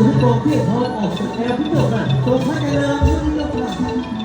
สู่ให้กองเพียงพอออกจากแอร์พิโยกันตกพระเจริญพุทธเจ้าค่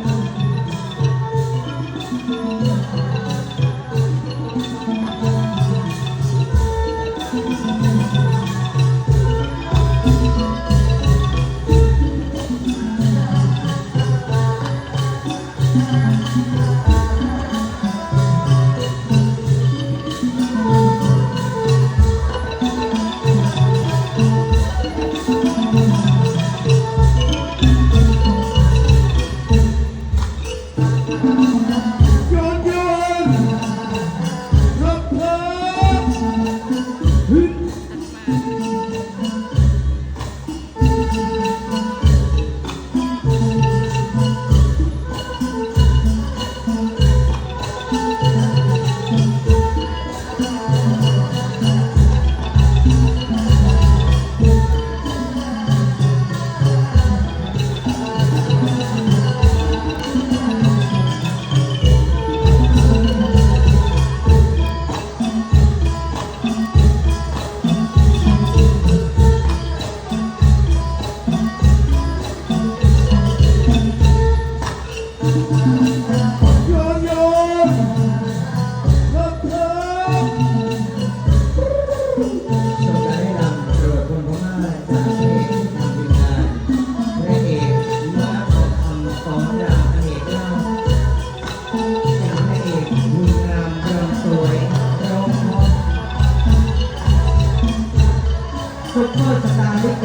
ซุปเปอร์สตาร์ลิเก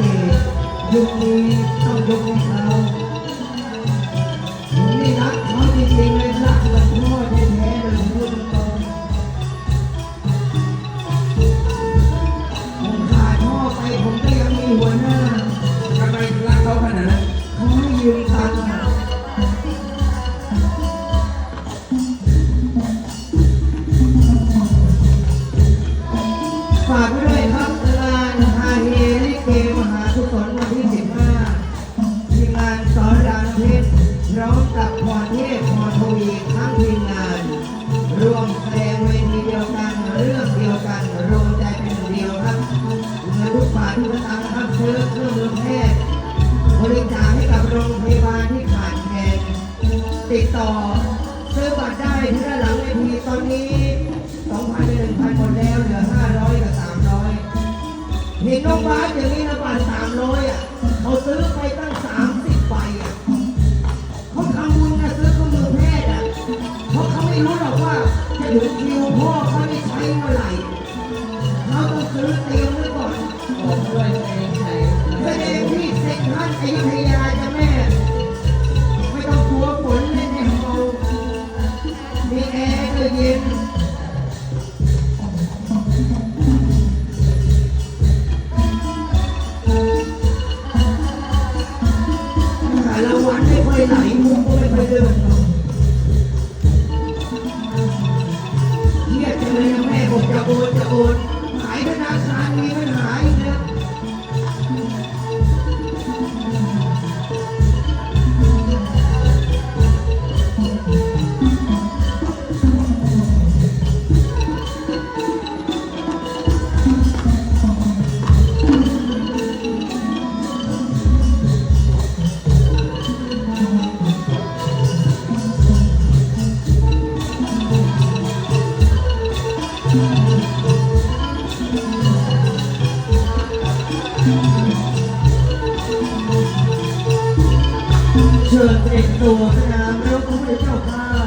ยุคนี้ต้องยกให้เขาผมนี่รักเขาจริงๆเลยรักเหมือนพ่อแท้ๆเลยพูดตรงๆผมขาดพ่อไปผมก็ยังมีหัวหน้า มงาน รวมแสดงเวทีเดียวกันเรื่องเดียวกันรวมใจเป็นหนึ่งเดียวครับเงินทุกบาททุกสตางค์นะครับซื้อเครื่องมือแพทย์บริจาคให้กับโรงพยาบาลที่ขาดแคลนติดต่อซื้อบัตรได้ที่ด้านหลังเวทีตอนนี้2,000เป็น1,000หมดแล้วเหลือ500กับ300เห็นน้องบาสอย่างนี้นะบัตร300 จะ บุญกระแม่ผมจะโอ เด็กตัวสนามเรือพระพุทธเจ้าข้า